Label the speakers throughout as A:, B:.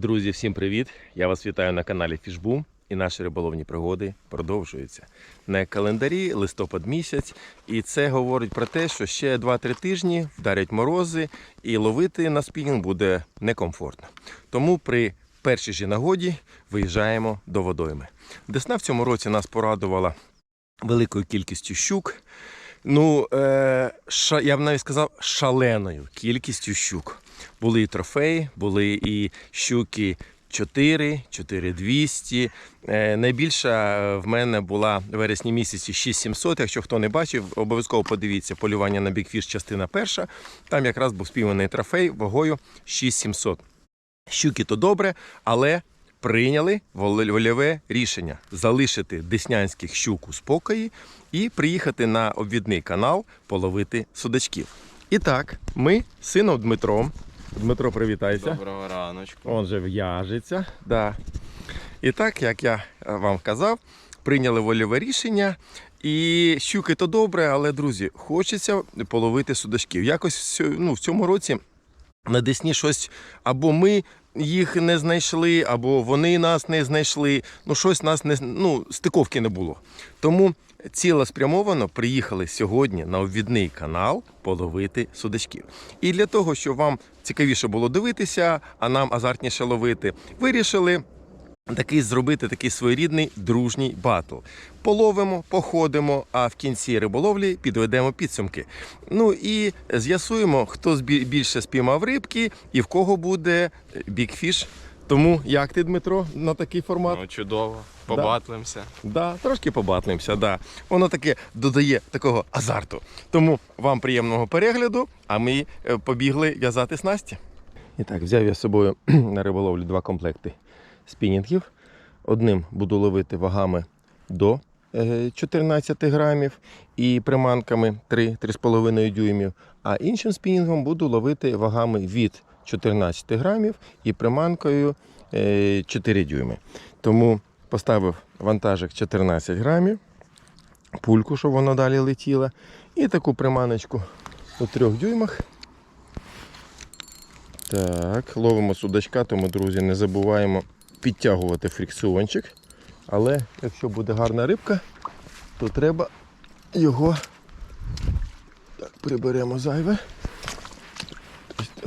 A: Друзі, всім привіт! Я вас вітаю на каналі Фішбум і наші риболовні пригоди продовжуються. На календарі листопад місяць, і це говорить про те, що ще 2-3 тижні вдарять морози і ловити на спінінг буде некомфортно. Тому при першій же нагоді виїжджаємо до водойми. Десна в цьому році нас порадувала великою кількістю щук. Ну, е, ша, я б навіть сказав, шаленою кількістю щук. Були і трофеї, були і щуки 4, 4200. Е, найбільша е, в мене була в вересні місяці 6700. Якщо хто не бачив, обов'язково подивіться полювання на бікфіш, частина перша. Там якраз був спійманий трофей вагою 6700. Щуки то добре, але прийняли вольове рішення залишити деснянських щук у спокої і приїхати на обвідний канал половити судачків. І так, ми з сином Дмитром. Дмитро, привітайся.
B: Доброго раночку.
A: Он же в'яжеться. Да. І так, як я е, вам казав, прийняли вольове рішення. І щуки то добре, але, друзі, хочеться половити судачків. Якось в ну, в цьому році на Десні щось або ми їх не знайшли, або вони нас не знайшли. Ну, щось нас не ну, стиковки не було. Тому цілеспрямовано приїхали сьогодні на обвідний канал половити судачків. І для того, щоб вам цікавіше було дивитися, а нам азартніше ловити, вирішили. Такий зробити такий своєрідний дружній батл. Половимо, походимо, а в кінці риболовлі підведемо підсумки. Ну і з'ясуємо, хто більше спіймав рибки і в кого буде бікфіш. Тому як ти, Дмитро, на такий формат?
B: Ну, чудово. Побатлимося.
A: Да, трошки побатлимося, да. Воно таке додає такого азарту. Тому вам приємного перегляду, а ми е, побігли в'язати снасті. І так, взяв я з собою на риболовлю два комплекти спінінгів. Одним буду ловити вагами до е, 14 грамів і приманками 3-3,5 дюймів, а іншим спінінгом буду ловити вагами від 14 грамів і приманкою е, 4 дюйми. Тому поставив вантажик 14 грамів, пульку, щоб воно далі летіло, і таку приманочку у 3 дюймах. Так, ловимо судачка, тому, друзі, не забуваємо підтягувати фрикціончик. Але якщо буде гарна рибка, то треба його так, приберемо зайве.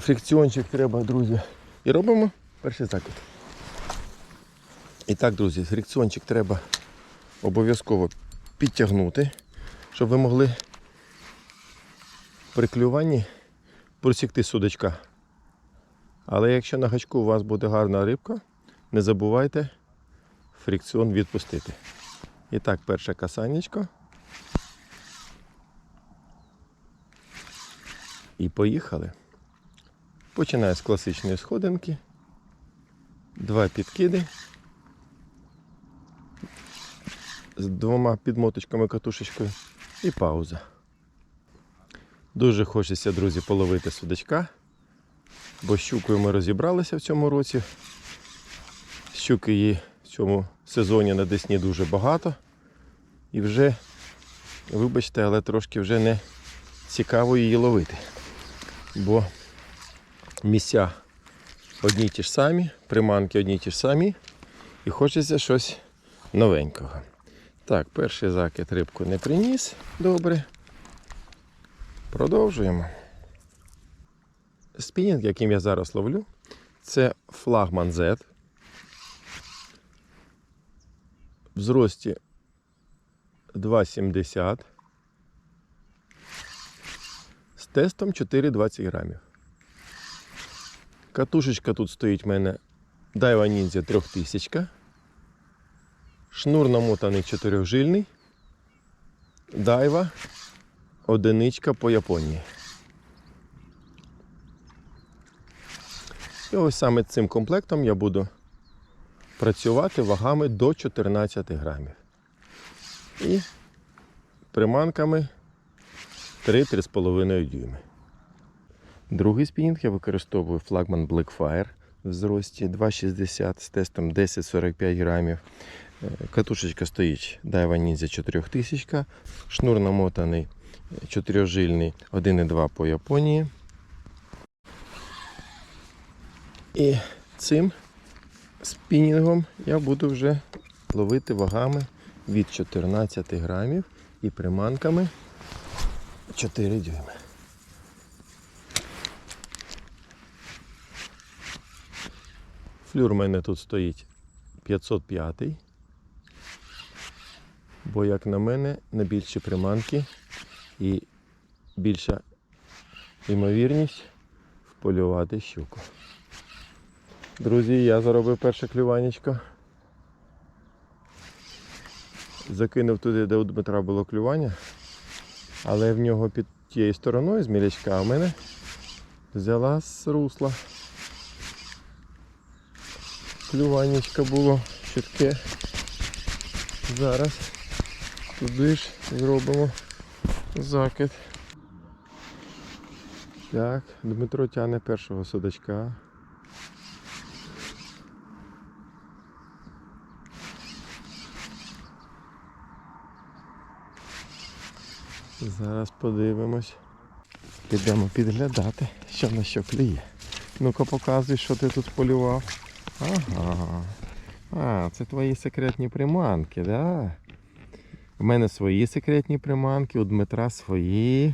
A: Фрикціончик треба, друзі. І робимо перший закид. І так, друзі, фрикціончик треба обов'язково підтягнути, щоб ви могли при клюванні просікти судачка. Але якщо на гачку у вас буде гарна рибка, не забувайте фрикціон відпустити. І так, перше касаннячко. І поїхали. Починаю з класичної сходинки. Два підкиди. З двома підмоточками катушечкою і пауза. Дуже хочеться, друзі, половити судачка, бо щукою ми розібралися в цьому році. Щуки її в цьому сезоні на Десні дуже багато. І вже, вибачте, але трошки вже не цікаво її ловити. Бо місця одні ті ж самі, приманки одні ті ж самі. І хочеться щось новенького. Так, перший закид рибку не приніс. Добре. Продовжуємо. Спінінг, яким я зараз ловлю, це флагман Z. В зрості 2,70 з тестом 4,20 грамів. Катушечка тут стоїть в мене Daiwa Ninja 3000. Шнур намотаний чотирьохжильний. Дайва одиничка по Японії. І ось саме цим комплектом я буду працювати вагами до 14 грамів. І приманками 3-3,5 дюйми. Другий спінінг я використовую флагман Blackfire в зрості 2,60 з тестом 10-45 грамів. Е, Катушечка стоїть Daiwa Ninja 4000, шнур намотаний е, чотирьохжильний 1,2 по Японії. І цим спінінгом я буду вже ловити вагами від 14 грамів і приманками 4 дюйми. Флюр у мене тут стоїть 505. Бо, як на мене, на більші приманки і більша ймовірність вполювати щуку. Друзі, я заробив перше клюванечко. Закинув туди, де у Дмитра було клювання, але в нього під тією стороною з мілячка, в мене взяла з русла. Клюванечко було чітке. Зараз туди ж зробимо закид. Так, Дмитро тягне першого судачка. Зараз подивимось. Підемо підглядати, що на що клює. Ну-ка показуй, що ти тут полював. Ага. А, це твої секретні приманки, да? У мене свої секретні приманки, у Дмитра свої.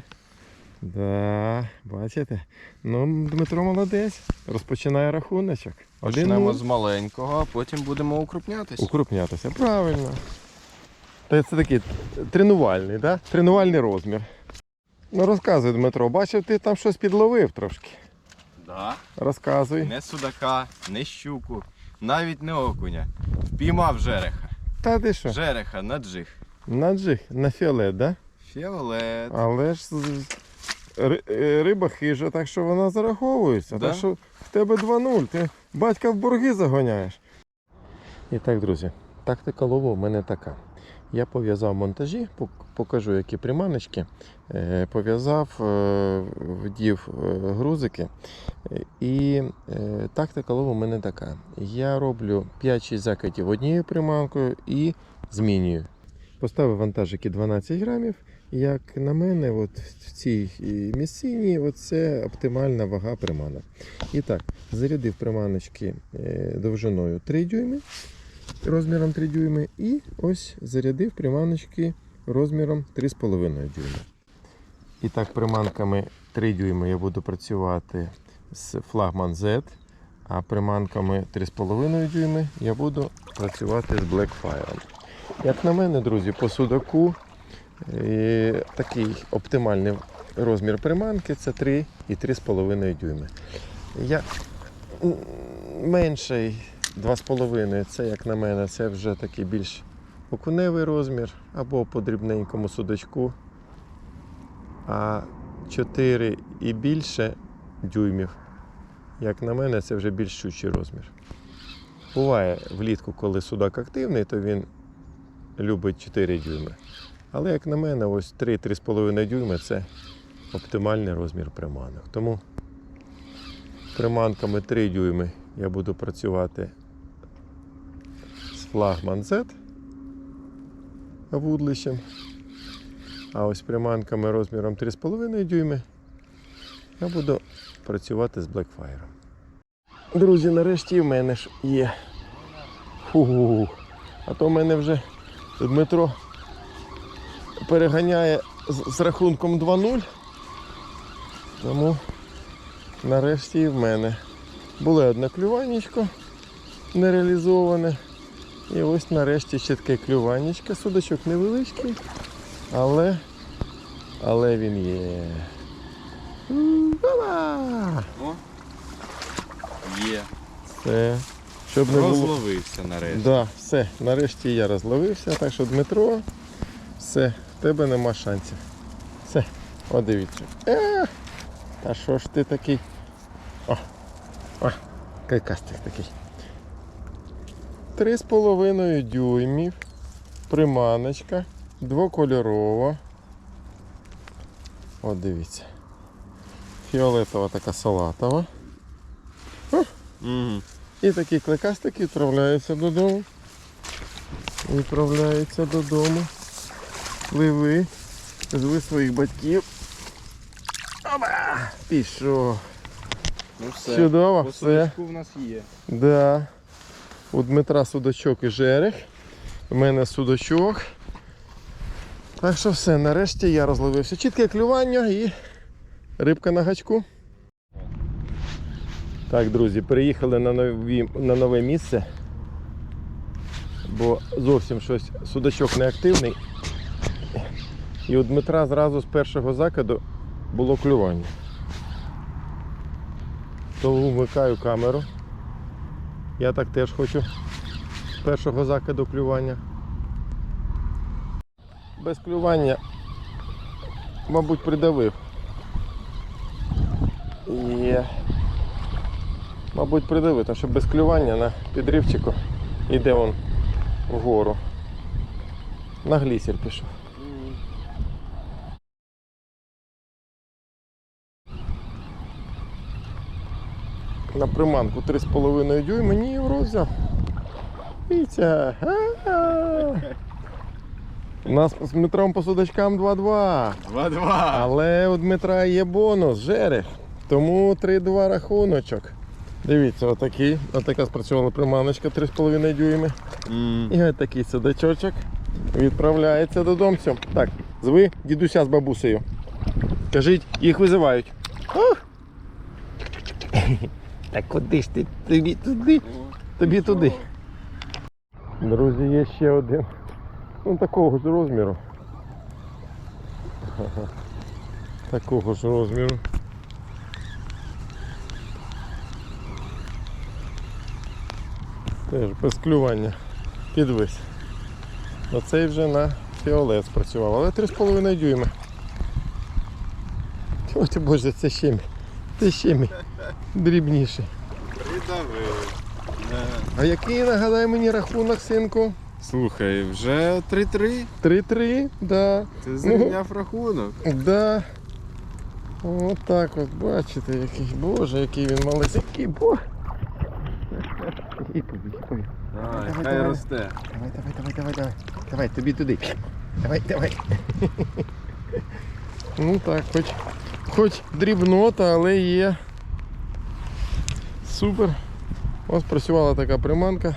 A: Да, бачите? Ну, Дмитро молодець. Розпочинає рахуночок. Один
B: Почнемо з маленького, а потім будемо укрупнятись.
A: Укрупнятися, правильно. Та це такий тренувальний, да? тренувальний розмір. Ну розказуй, Дмитро, бачив, ти там щось підловив трошки.
B: Да.
A: Розказуй.
B: Не судака, не щуку, навіть не окуня. Впіймав жереха.
A: Та ти що?
B: Жереха на джиг.
A: На джиг, на фіолет, да?
B: Фіолет.
A: Але ж з- ри- е, риба хижа, так що вона зараховується.
B: Да?
A: Так що в тебе 2-0, ти батька в борги загоняєш. І так, друзі, тактика лову в мене така. Я пов'язав монтажі, покажу, які приманочки. Е, Пов'язав, е, вдів е, грузики. І тактика лову в мене така. Я роблю 5-6 закидів однією приманкою і змінюю. Поставив вантажики 12 грамів. Як на мене, от в цій місцині це оптимальна вага приманок. І так, зарядив приманочки довжиною 3 дюйми, розміром 3 дюйми, і ось зарядив приманочки розміром 3,5 дюйма. І так, приманками 3 дюйми я буду працювати з флагман Z, а приманками 3,5 дюйми я буду працювати з Blackfire. Як на мене, друзі, по судаку е, такий оптимальний розмір приманки це 3 і 3,5 дюйми. Я менший 2,5 це, як на мене, це вже такий більш окуневий розмір або по дрібненькому судачку. А 4 і більше дюймів, як на мене, це вже більш щучий розмір. Буває влітку, коли судак активний, то він любить 4 дюйми. Але, як на мене, ось 3-3,5 дюйми це оптимальний розмір приманок. Тому приманками 3 дюйми я буду працювати флагман Z вудлищем. А ось приманками розміром 3,5 дюйми я буду працювати з Blackfire. Друзі, нарешті в мене ж є. Фу. А то в мене вже Дмитро переганяє з, з рахунком 2-0. Тому нарешті і в мене. Було одне клюванечко нереалізоване. І ось нарешті чітке клюванечко. Судочок невеличкий, але, але він є.
B: О. Є.
A: Все. Щоб не було.
B: Розловився нарешті.
A: Да, все, нарешті я розловився, так що Дмитро, все, в тебе нема шансів. Все, о. Е, та що ж ти такий? О, о, кайкастик такий. Три з половиною дюймів, приманочка, двокольорова. О, дивіться. Фіолетова така салатова.
B: Угу.
A: І такі кликастики відправляються додому. Відправляються додому. Пливи. Зви своїх батьків. Оба! Пішов.
B: Ну все.
A: Чудово, все.
B: в нас є.
A: Да. У Дмитра судачок і жерех. У мене судачок. Так що все, нарешті я розловився. Чітке клювання і рибка на гачку. Так, друзі, переїхали на, нові, на нове місце, бо зовсім щось судачок не активний. І у Дмитра зразу з першого закиду було клювання. То вмикаю камеру. Я так теж хочу першого закиду клювання. Без клювання, мабуть, придавив. І, мабуть, придавив, тому що без клювання на підривчику іде он вгору. На глісер пішов. На приманку 3,5 дюйма, ні, в взяв. Вітя. У нас з Дмитром по судачкам 2-2.
B: 2-2.
A: Але у Дмитра є бонус, жерех. Тому 3-2 рахуночок. Дивіться, отакий, отака спрацювала приманочка 3,5 дюйми.
B: М,
A: І отакий судачочок відправляється додому. Так, зви дідуся з бабусею. Кажіть, їх визивають. Та куди ж ти? Тобі туди? Тобі туди. Друзі, є ще один. Ну такого ж розміру. Такого ж розміру. Теж без клювання. Підвис. Оцей вже на фіолет спрацював, але 3,5 дюйми. О, ти боже, це ще Це ще мій. Дрібніший. А який нагадай мені рахунок, синку?
B: Слухай, вже 3-3.
A: 3-3, да.
B: Ти зрівняв рахунок.
A: Да. От так от, бачите, який. Боже, який він малесенький, бо.
B: Давай,
A: давай,
B: хай
A: давай.
B: росте.
A: Давай, давай, давай, давай, давай. Давай, тобі туди. Давай, давай. Ну так, хоч, хоч дрібнота, але є. Супер. Ось працювала така приманка.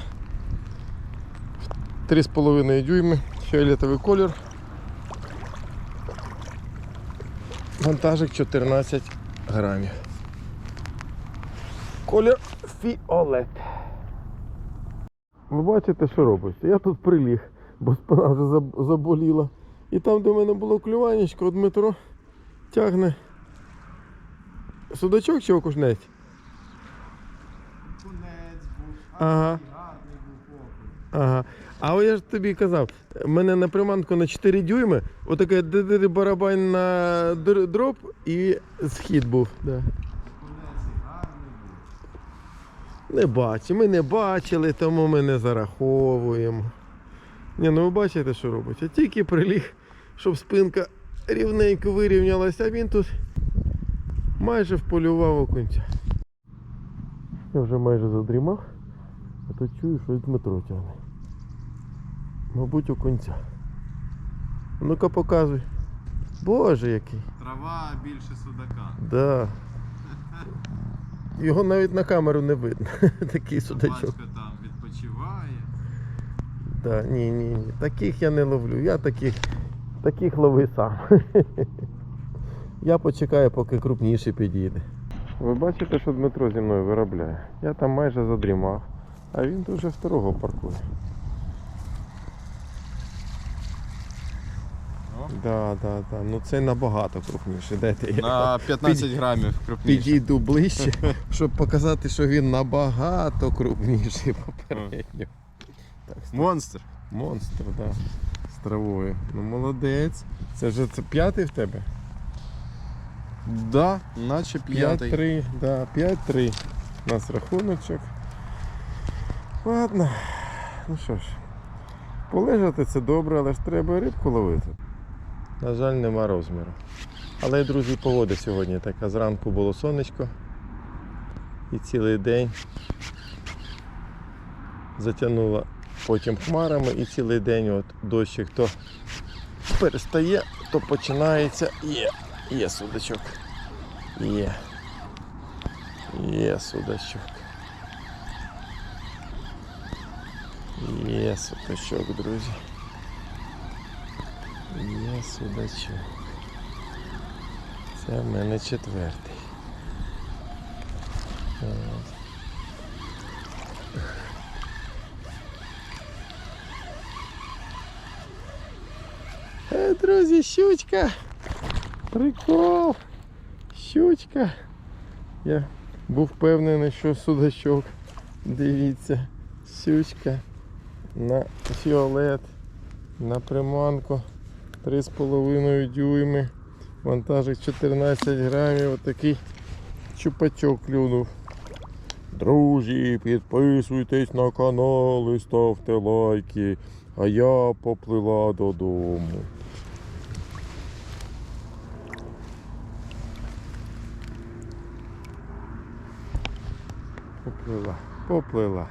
A: 3,5 дюйми, фіолетовий колір. Вантажик 14 грамів. Колір фіолет. Ви бачите, що робиться? Я тут приліг, бо спина вже заболіла. І там, де в мене було клюванечко, Дмитро тягне судачок чи окушнець? Ага. Ага. А от я ж тобі казав, в мене на приманку на 4 дюйми, отаке ди барабан на др- дроп і схід був. Да. Не бачимо, ми не бачили, тому ми не зараховуємо. Ні, ну ви бачите, що робиться. Тільки приліг, щоб спинка рівненько вирівнялася, а він тут майже вполював окунця. Я вже майже задрімав, а то чую, що Дмитро тягне. Мабуть, окунця. Ну-ка показуй. Боже який.
B: Трава більше судака.
A: Да. Його навіть на камеру не видно. Такий судачок.
B: Собачка там відпочиває.
A: Да, ні, ні, ні. Таких я не ловлю. Я таких, таких лови сам. Я почекаю, поки крупніший підійде. Ви бачите, що Дмитро зі мною виробляє. Я там майже задрімав, а він тут вже второго паркує. Да, да, да. Ну це набагато крупніше. Дайте я
B: На 15 грамів крупніше.
A: підійду ближче, щоб показати, що він набагато крупніший попередньо. Так,
B: Монстр.
A: Монстр, да. З травою. Ну молодець. Це вже це п'ятий в тебе?
B: Да, наче п'ятий.
A: 5-3, да, 5-3. У нас рахуночок. Ладно. Ну що ж, полежати це добре, але ж треба рибку ловити. На жаль, нема розміру. Але, друзі, погода сьогодні така. Зранку було сонечко. І цілий день затягнуло потім хмарами і цілий день от дощик то перестає, то починається. Є, є судачок. Є. Є судачок. Є судачок, друзі. Є судачок. Це в мене четвертий. От. Е, друзі, щучка. Прикол. Щучка. Я був впевнений, що судачок. Дивіться, щучка на фіолет, на приманку 3,5 дюйми. Вантажик 14 грамів. Отакий чупачок клюнув. Друзі, підписуйтесь на канал і ставте лайки. А я поплила додому. Поплила, поплила.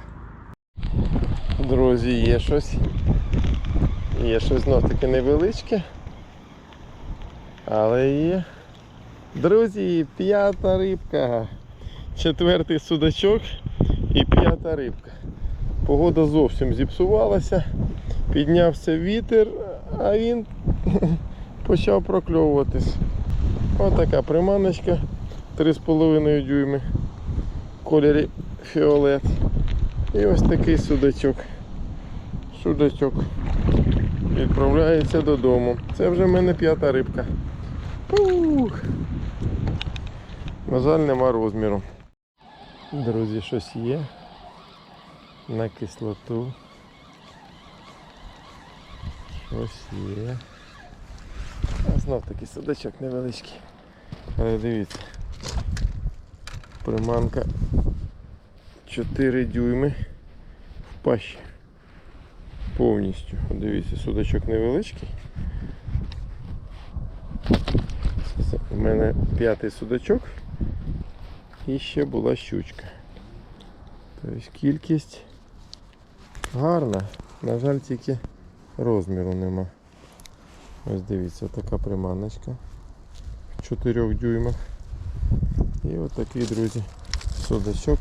A: Друзі, є щось. Є щось знов таки невеличке. Але є. Друзі, п'ята рибка. Четвертий судачок і п'ята рибка. Погода зовсім зіпсувалася. Піднявся вітер, а він почав прокльовуватись. Отака приманочка 3,5 дюйми в кольорі фіолет. І ось такий судачок. Судачок відправляється додому. Це вже в мене п'ята рибка. Ух. На жаль, нема розміру. Друзі, щось є на кислоту. Щось є. А знов такий судачок невеличкий. Але дивіться. Приманка 4 дюйми в пащі. Повністю. Дивіться, судачок невеличкий. У мене п'ятий судачок і ще була щучка. Тобто кількість гарна. На жаль, тільки розміру нема. Ось дивіться, така приманочка в 4 дюймах. І отакий, друзі, судачок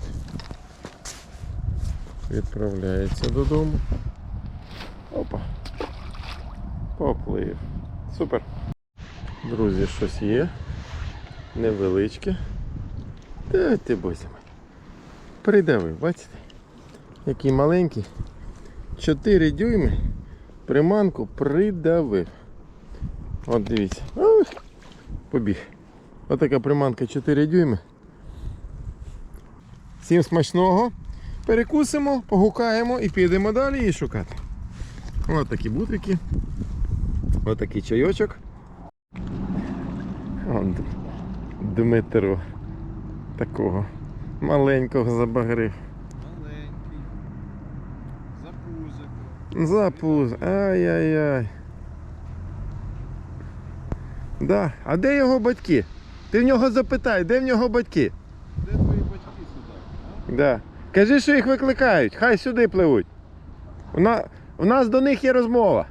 A: відправляється додому. Опа. Поплив. Супер. Друзі, щось є. Невеличке. Та ти мій. Придавив, бачите? Який маленький. 4 дюйми. Приманку придавив. От дивіться. Ух, побіг. Отака приманка 4 дюйми. Всім смачного. Перекусимо, погукаємо і підемо далі її шукати. Ось такі бутрики. Ось такий чайочок. Вон Дмитро такого маленького забагрив.
B: Маленький. За пузико.
A: Запуз. Ай-яй-яй. Да. А де його батьки? Ти в нього запитай, де в нього батьки?
B: Де твої батьки сюди?
A: Да. Кажи, що їх викликають, хай сюди пливуть. У, на... У нас до них є розмова.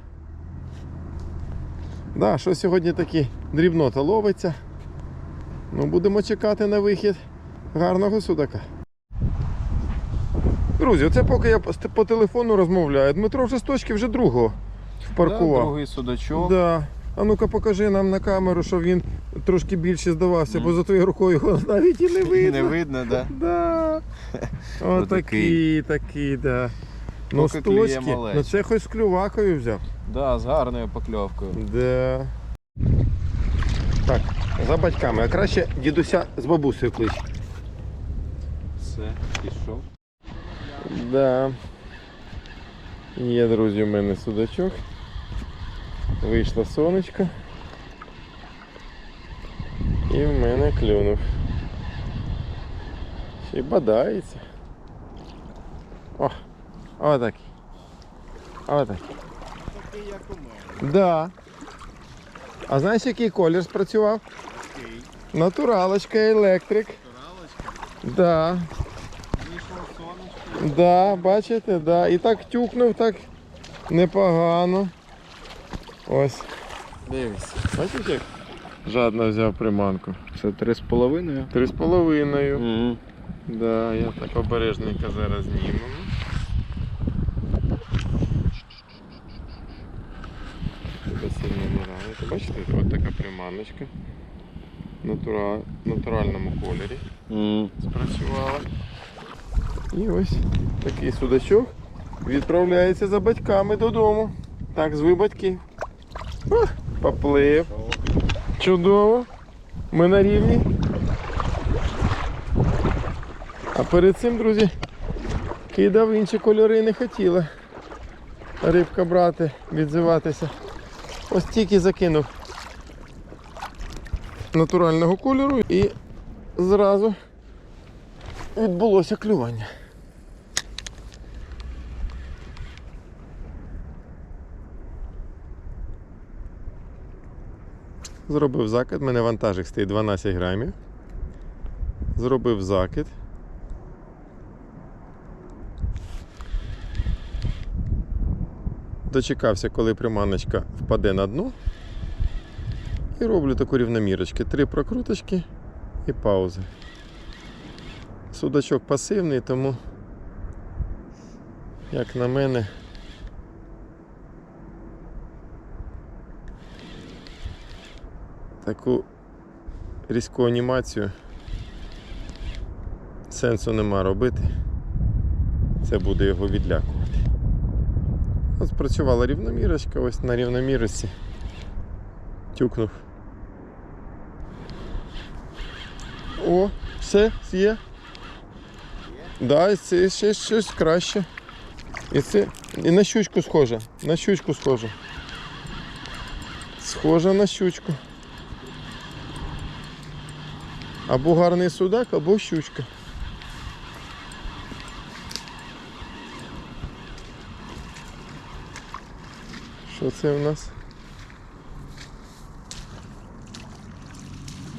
A: Да, що сьогодні такі дрібнота ловиться. Ну, будемо чекати на вихід гарного судака. Друзі, оце поки я по по телефону розмовляю. Дмитро вже з точки вже другого впаркував.
B: Да, другий судачок.
A: Да. А ну-ка покажи нам на камеру, що він трошки більше здавався, бо за твоєю рукою його навіть і не видно.
B: Не видно, да?
A: Да. Отакий, такий, да. Ну, з
B: Поки клює
A: точки. Ну це хоч з клювакою взяв.
B: Да, з гарною покльовкою.
A: Да. Так, за батьками. А краще дідуся з бабусею клич.
B: Все, пішов.
A: Да. Є, друзі, у мене судачок. Вийшло сонечко. І в мене клюнув. Ще й бадається. О, отакий. Отакий.
B: Такий, як у мене.
A: Да. А знаєш, який колір спрацював?
B: Такий.
A: Натуралочка електрик.
B: Туралочка.
A: Да.
B: Вийшло сонечко.
A: Да, бачите, да. І так тюкнув так непогано. Ось. Дивись. Бачиш як? Жадно взяв приманку.
B: Це три з половиною?
A: Три з половиною.
B: Угу.
A: Да, я так обережненько зараз зніму. Бачите, ось така приманочка. Натура... натуральному кольорі. Mm. Спрацювала. І ось такий судачок відправляється за батьками додому. Так, зви батьки. Поплив. Чудово. Ми на рівні. А перед цим, друзі, кидав інші кольори не хотіла. Рибка брати, відзиватися. Ось тільки закинув натурального кольору і зразу відбулося клювання. Зробив закид, У мене вантажик стоїть 12 грамів. Зробив закид. Дочекався, коли приманочка впаде на дно. І роблю таку рівномірочки. Три прокруточки і паузи. Судачок пасивний, тому, як на мене, таку різку анімацію сенсу нема робити. Це буде його відлякувати. От спрацювала рівномірочка, ось на рівномірості тюкнув. О, все, є. Да, це ще щось краще. І це і на щучку схоже. На щучку схоже. Схоже на щучку. Або гарний судак, або щучка. Що це в нас?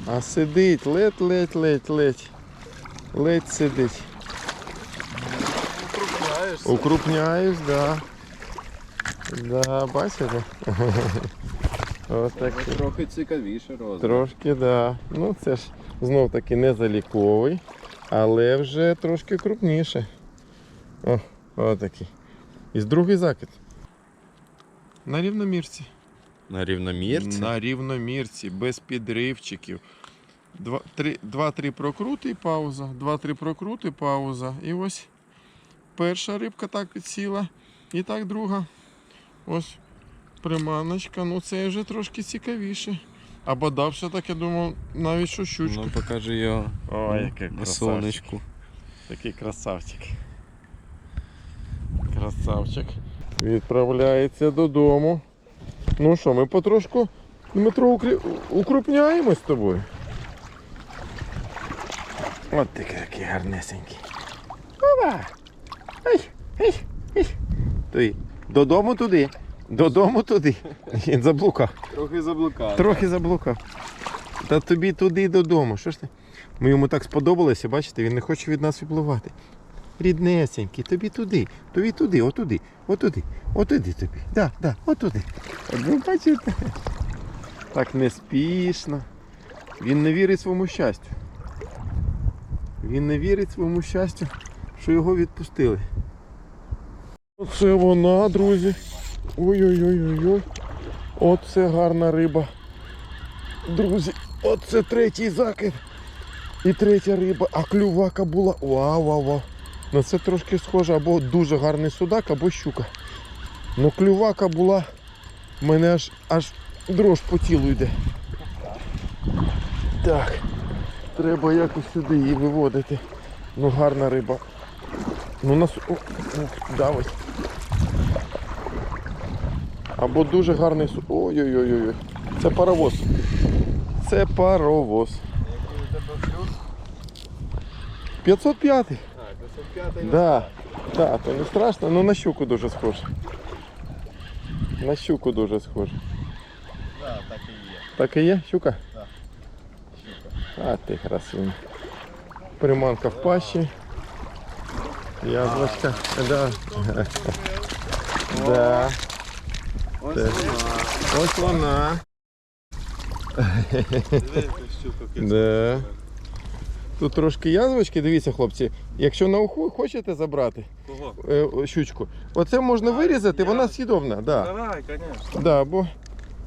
A: А сидить, ледь, ледь, ледь, ледь. Ледь сидить. Укрупняюсь, да. Да, бачите? Ось так.
B: Трохи цікавіше розмір.
A: Трошки, да. Ну це ж знов таки не заліковий, але вже трошки крупніше. О, отакий. І з другий закид. На рівномірці.
B: На рівномірці?
A: На рівномірці, без підривчиків. Два- три- Два-три прокрути і пауза. Два-три прокрути, пауза. І ось перша рибка так сіла. І так друга. Ось приманочка. Ну це вже трошки цікавіше. А бодався так, я думав, навіть що щучка.
B: Ну покажи його
A: Ой, який
B: на
A: красавчик.
B: сонечку.
A: Такий красавчик. Красавчик. Відправляється додому. Ну що, ми потрошку Дмитро укрі... укрупняємось з тобою. От такий такий гарнесенький. Опа! Ай, ай, ай. Той, додому туди. Додому туди. Він заблукав.
B: Трохи заблукав.
A: Трохи заблукав. Та тобі туди додому. Що ж ти? Ми йому так сподобалося, бачите, він не хоче від нас випливати. Ріднесенький, тобі туди, тобі туди, отуди, отуди, отуди тобі. Да, да, отуди. От ви бачите? Так неспішно. Він не вірить своєму щастю. Він не вірить своєму щастю, що його відпустили. Оце вона, друзі. Ой-ой-ой-ой-ой. Оце гарна риба. Друзі, оце третій закид. І третя риба, а клювака була. Вау, вау, вау. На це трошки схоже, або дуже гарний судак, або щука. Ну клювака була. мене аж аж дрож по тілу йде. Так. Треба якось сюди її виводити. Ну гарна риба. Ну нас. О, о, да, ось. Або дуже гарний су. Ой-ой-ой-ой. Це паровоз. Це паровоз. 505.
B: А, 505
A: Да. Да, то не страшно, але на щуку дуже схоже. На щуку дуже схоже.
B: Да, так і є.
A: Так і є, щука?
B: Да.
A: А ти красунь. Приманка в пащі. Яблочка. Да. Да.
B: Ось вона.
A: Ось вона.
B: Диви, яка щука
A: Да. Тут трошки язвочки, дивіться, хлопці. Якщо на уху хочете забрати
B: Кого?
A: е, щучку, оце можна вирізати, вона
B: я-
A: Да.
B: Давай, звісно.
A: Да, бо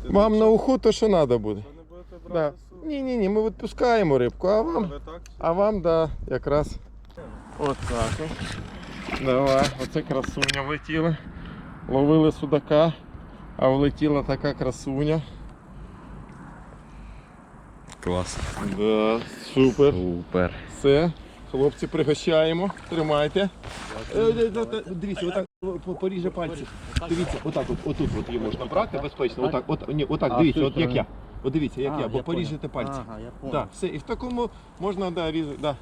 A: Вам на уху то, що треба буде.
C: Не будете
A: Да.
C: брати суп?
A: Ні, ні, ні, ми відпускаємо рибку, а вам,
C: так?
A: а вам, да, якраз. От так. Давай, оце красуня влетіла. Ловили судака, а влетіла така красуня.
B: Клас.
A: Да, супер.
B: Супер.
A: Все, хлопці, пригощаємо. Тримайте. Е, е, е, е, Дивіться, отак поріже пальці. Дивіться, отак, от, отут от її можна брати безпечно. Отак, от, ні, отак, дивіться, от як я. От дивіться, як
C: А,
A: я, бо
C: я
A: поріжете пальці.
C: Ага, я понял.
A: Да, все, і в такому можна да, різати. Да.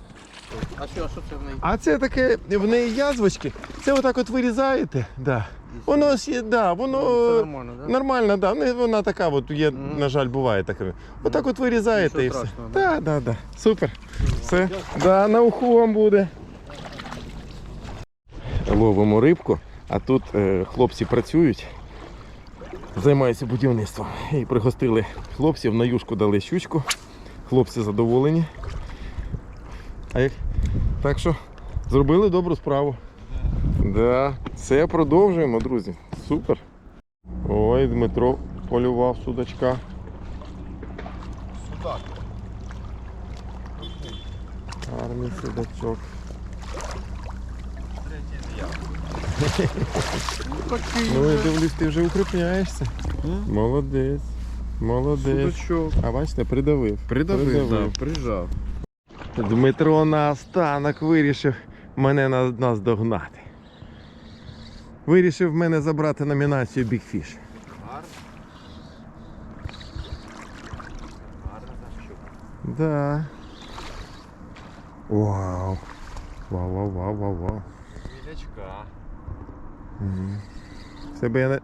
C: А що, що це в неї?
A: А це таке, в неї язвочки. Це отак от вирізаєте. Да. Воно ж є, да, воно
C: Це нормально, да?
A: нормально, да. Ну, вона така, от є, на жаль, буває таке. Отак от вирізаєте і
C: Нічого
A: все.
C: страшного,
A: Да, да, да. Супер. Все. Да, на уху вам буде. Ловимо рибку, а тут е, хлопці працюють, займаються будівництвом. І пригостили хлопців, на юшку дали щучку. Хлопці задоволені. А як? Так що зробили добру справу. Да, це продовжуємо, друзі. Супер. Ой, Дмитро полював судачка.
B: Судак.
A: Гарний судачок. Ну я дивлюсь, ти вже укріпляєшся. Молодець. Молодець.
C: Судачок.
A: А бачите, придавив.
C: Придавив, да, прижав.
A: Дмитро наостанок вирішив мене на- наздогнати. Вирішив мене забрати номінацію Big Fish. Да. Вау. Вау, вау, вау, вау, вау.
B: Мілячка.
A: Мгм. В тебе я не...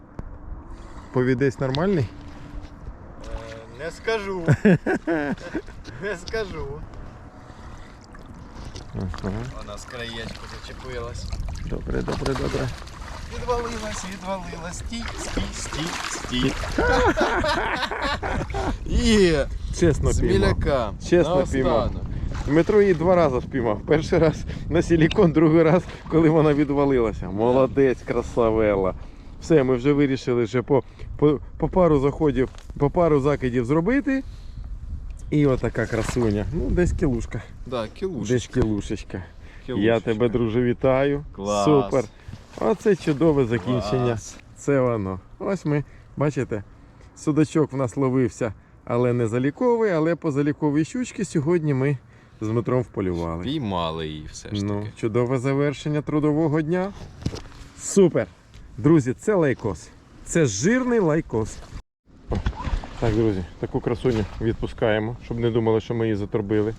A: повідець нормальний?
B: Е, не скажу. не скажу.
A: Ага.
B: Вона з краєчку зачепилась.
A: Добре, добре, добре.
B: Відвалилась, відвалилась. Стій, стій, стій, стій. Є!
A: Чесно піймав. Чесно піймав. Дмитро її два рази спіймав. Перший раз на силікон, другий раз, коли вона відвалилася. Молодець, красавела. Все, ми вже вирішили вже по, по, по пару заходів, по пару закидів зробити. І отака красуня. Ну, десь кілушка.
B: Да, кілушечка.
A: Десь кілушечка. Я тебе, друже, вітаю.
B: Клас.
A: Супер. Оце чудове закінчення.
B: Клас.
A: Це воно. Ось ми, бачите, судачок в нас ловився, але не заліковий, але по заліковій щучці сьогодні ми з Дмитром вполювали.
B: Піймали її все ж
A: Ну,
B: таки.
A: чудове завершення трудового дня. Супер! Друзі, це лайкос. Це жирний лайкос. Так, друзі, таку красуню відпускаємо, щоб не думали, що ми її заторбили.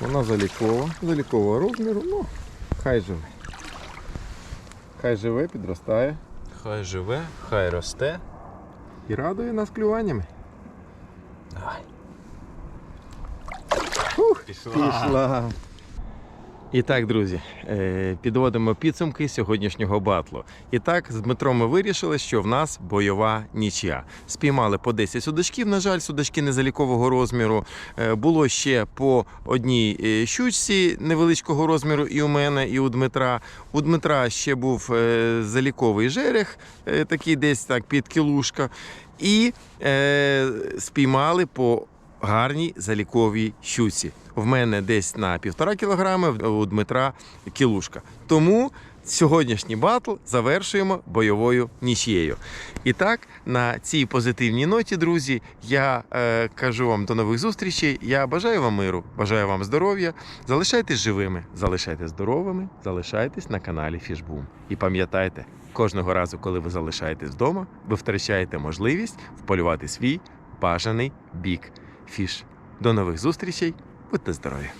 A: Вона залікова, залікового розміру, ну, хай живе. Хай живе, підростає
B: Хай живе, хай росте.
A: І радує нас клюваннями.
B: Давай. Пішла.
A: Пішла. І так, друзі, е, підводимо підсумки сьогоднішнього батлу. І так, з Дмитром ми вирішили, що в нас бойова нічия. Спіймали по 10 судачків. На жаль, судачки незалікового розміру. Е, Було ще по одній е, щучці невеличкого розміру і у мене, і у Дмитра. У Дмитра ще був заліковий жерех, такий десь так під кілушка. І е, спіймали по гарній заліковій щуці. В мене десь на півтора кілограми, у Дмитра кілушка. Тому сьогоднішній батл завершуємо бойовою нічією. І так, на цій позитивній ноті, друзі, я е, кажу вам до нових зустрічей. Я бажаю вам миру, бажаю вам здоров'я. Залишайтесь живими, залишайтесь здоровими, залишайтесь на каналі Фішбум. І пам'ятайте, кожного разу, коли ви залишаєтесь вдома, ви втрачаєте можливість вполювати свій бажаний бік фіш. До нових зустрічей, будьте здорові!